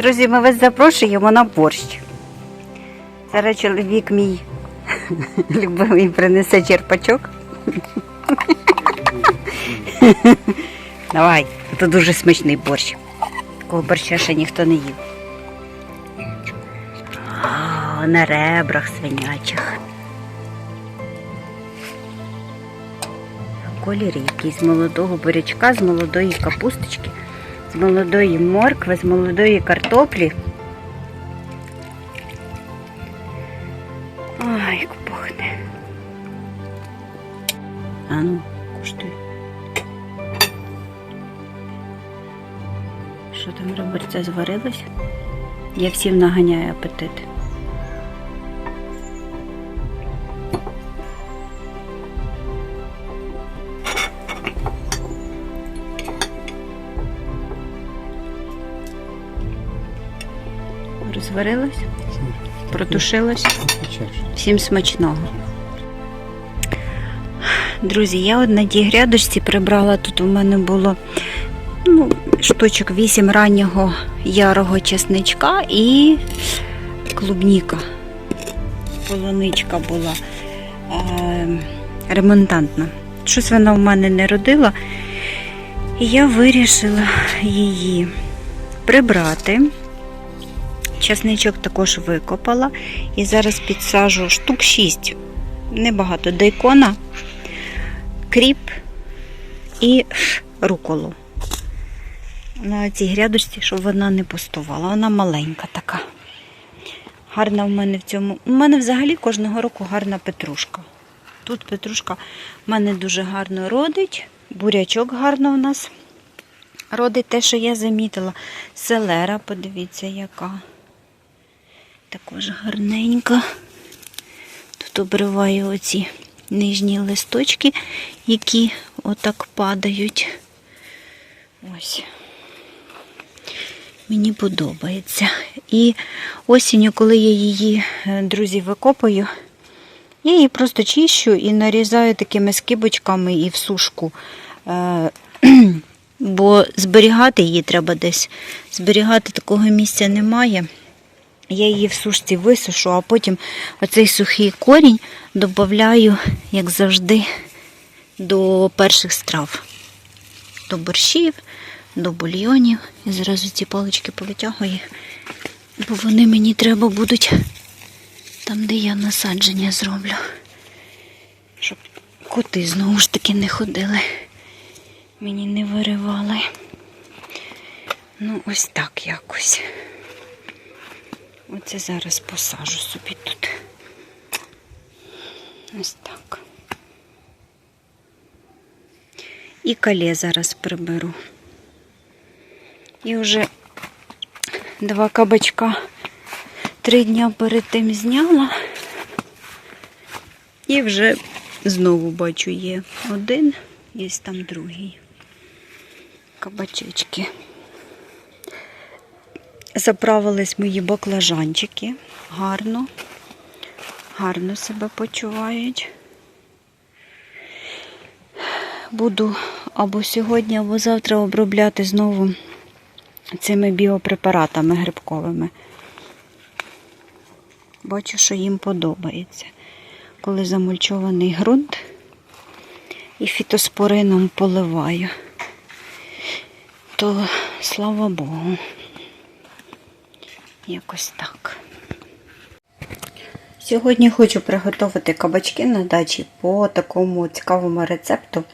Друзі, ми вас запрошуємо на борщ. Зараз чоловік мій любимий принесе черпачок. Давай, це дуже смачний борщ. Такого борща ще ніхто не їв. А, на ребрах свинячих. Колір якийсь з молодого бурячка, з молодої капусточки, з молодої моркви, з молодої картоплі. Ай, як пахне. А ну, куштуй. Що там робиться, зварилось? Я всім наганяю апетит. Розварилось? Протушилось? Всім смачного. Друзі, я от на тій грядочці прибрала, тут у мене було ну, штучок 8 раннього ярого чесничка і клубніка. Полуничка була е, ремонтантна. Щось вона в мене не родила. І я вирішила її прибрати. Часничок також викопала. І зараз підсажу штук 6. Небагато дайкона, кріп і руколу. На цій грядочці, щоб вона не пустувала. Вона маленька така. Гарна в мене в цьому. У мене взагалі кожного року гарна петрушка. Тут петрушка в мене дуже гарно родить. Бурячок гарно у нас родить те, що я замітила. Селера, подивіться, яка. Також гарненька. Тут обриваю оці нижні листочки, які отак падають. Ось. Мені подобається. І осінню, коли я її, е, друзі, викопаю, я її просто чищу і нарізаю такими скибочками і в сушку. Е, Бо зберігати її треба десь. Зберігати такого місця немає. Я її в сушці висушу, а потім оцей сухий корінь додаю, як завжди, до перших страв. До борщів, до бульйонів. І зразу ці палички повитягую, бо вони мені треба будуть там, де я насадження зроблю. Щоб коти знову ж таки не ходили. Мені не виривали. Ну, ось так якось. Оце зараз посажу собі тут. Ось так. І калє зараз приберу. І вже два кабачка три дня перед тим зняла. І вже знову бачу є один, є там другий. Кабачечки. Заправились мої баклажанчики. Гарно. Гарно себе почувають. Буду або сьогодні, або завтра обробляти знову цими біопрепаратами грибковими. Бачу, що їм подобається. Коли замульчований ґрунт і фітоспорином поливаю, то слава Богу. Якось так. Сьогодні хочу приготувати кабачки на дачі по такому цікавому рецепту.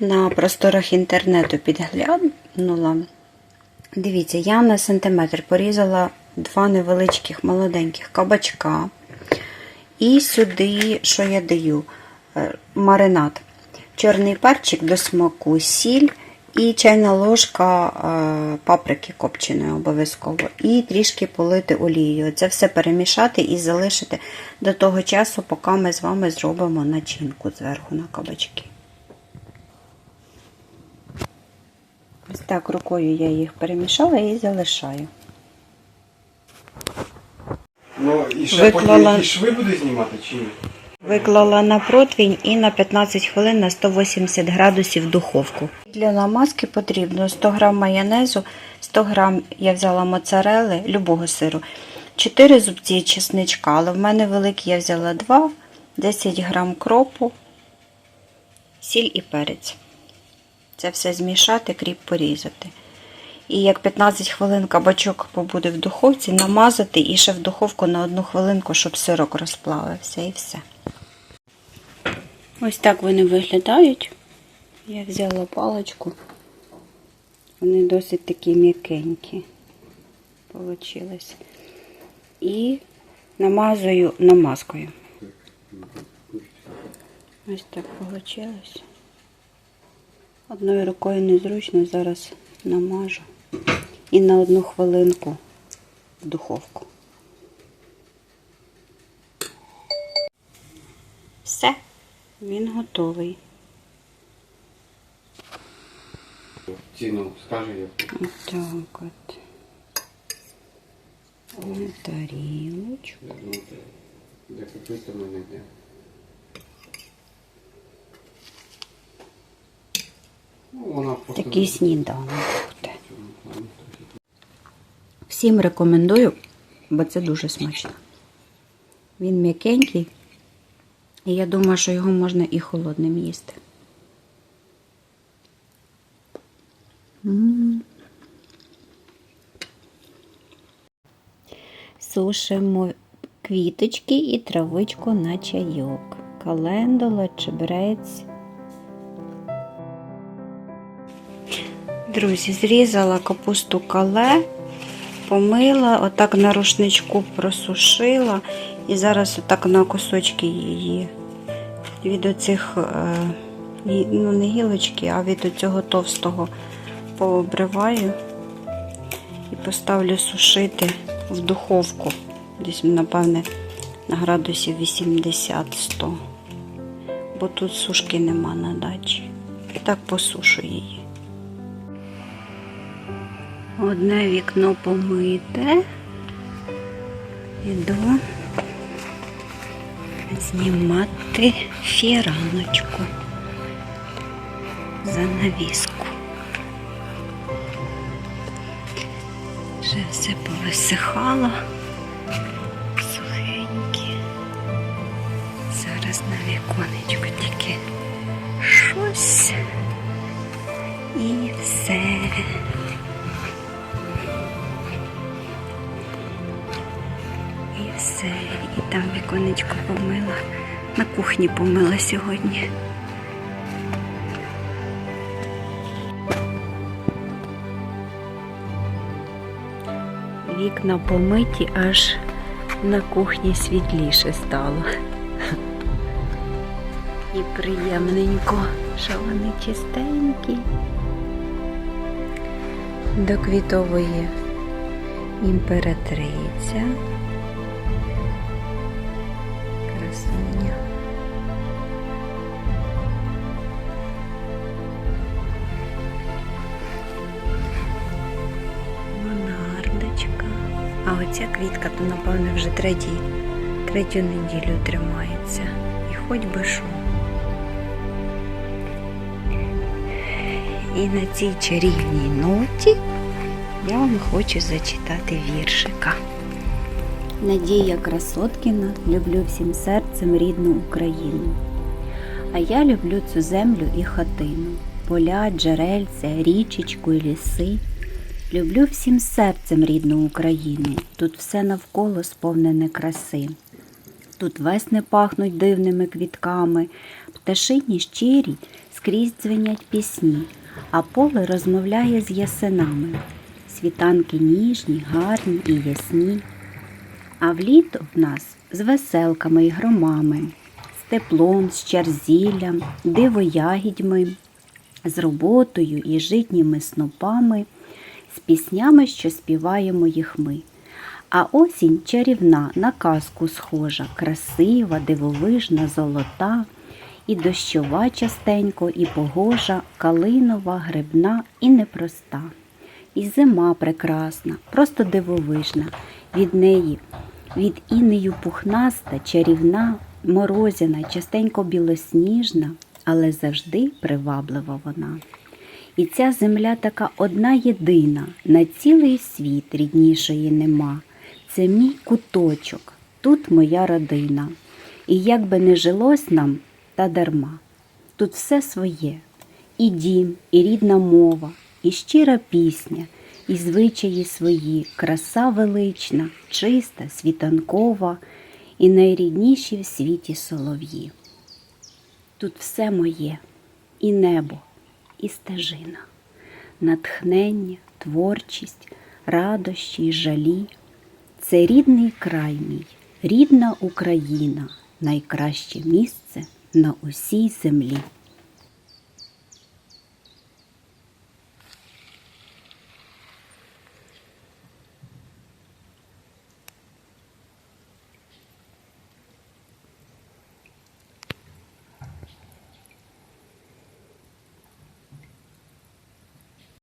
На просторах інтернету підглянула. Дивіться, я на сантиметр порізала два невеличких молоденьких кабачка. І сюди, що я даю? Е, Маринад. Чорний перчик до смаку, сіль і чайна ложка е, паприки копченої обов'язково. І трішки полити олією. Це все перемішати і залишити до того часу, поки ми з вами зробимо начинку зверху на кабачки. Ось так рукою я їх перемішала і залишаю. Ну і ще Виклала- потім шви буде знімати чи ні? Виклала на противень і на 15 хвилин на 180 градусів духовку. Для намазки потрібно 100 г майонезу, 100 г я взяла моцарели, любого сиру, 4 зубці чесничка, але в мене великі я взяла 2, 10 г кропу, сіль і перець. Це все змішати, кріп порізати. І як 15 хвилин кабачок побуде в духовці, намазати і ще в духовку на одну хвилинку, щоб сирок розплавився і все. Ось так вони виглядають. Я взяла паличку. Вони досить такі м'якенькі. Получилось. І намазую намазкою. Ось так вийшло. Одною рукою незручно, зараз намажу. І на одну хвилинку в духовку. Він готовий. Ціну скажи, як Отак от. На тарілочку. де, купити мене де. Ну. Такий сніданок буде. Всім рекомендую, бо це дуже смачно. Він м'якенький, і я думаю, що його можна і холодним їсти. Сушимо квіточки і травичку на чайок. Календула, чебрець. Друзі, зрізала капусту кале, помила, отак на рушничку просушила і зараз отак на кусочки її від оцих, е, ну не гілочки, а від оцього товстого пообриваю і поставлю сушити в духовку. Десь, напевне, на градусів 80-100. Бо тут сушки нема на дачі. І так посушу її. Одне вікно помите. Іду знімати фіраночку. Занавіску. Вже все повисихало. Сухеньке. Зараз на віконечку тільки щось. І все. Все. І там віконечко помила. На кухні помила сьогодні. Вікна помиті, аж на кухні світліше стало. І приємненько, що вони чистенькі. До квітової імператриця. А оця квітка, то напевно вже третій, третю неділю тримається. І хоч би що. І на цій чарівній ноті я вам хочу зачитати віршика. Надія Красоткіна, люблю всім серцем рідну Україну. А я люблю цю землю і хатину, поля, джерельця, річечку і ліси. Люблю всім серцем рідну Україну. Тут все навколо сповнене краси. Тут весни пахнуть дивними квітками, пташині щирі скрізь дзвенять пісні, а поле розмовляє з ясенами. Світанки ніжні, гарні і ясні. А вліто в нас з веселками й громами, з теплом, з черзіллям, дивоягідьми, з роботою і житніми снопами, з піснями, що співаємо їх ми. А осінь чарівна на казку схожа, красива, дивовижна, золота, і дощова частенько, і погожа, калинова, грибна і непроста. І зима прекрасна, просто дивовижна, від неї, від інею пухнаста, чарівна, морозяна, частенько білосніжна, але завжди приваблива вона. І ця земля така одна єдина, на цілий світ ріднішої нема. Це мій куточок, тут моя родина. І як би не жилось нам, та дарма. Тут все своє, і дім, і рідна мова, і щира пісня, і звичаї свої, краса велична, чиста, світанкова, і найрідніші в світі солов'ї. Тут все моє, і небо, і стежина, натхнення, творчість, радощі й жалі. Це рідний край мій, рідна Україна, найкраще місце на усій землі.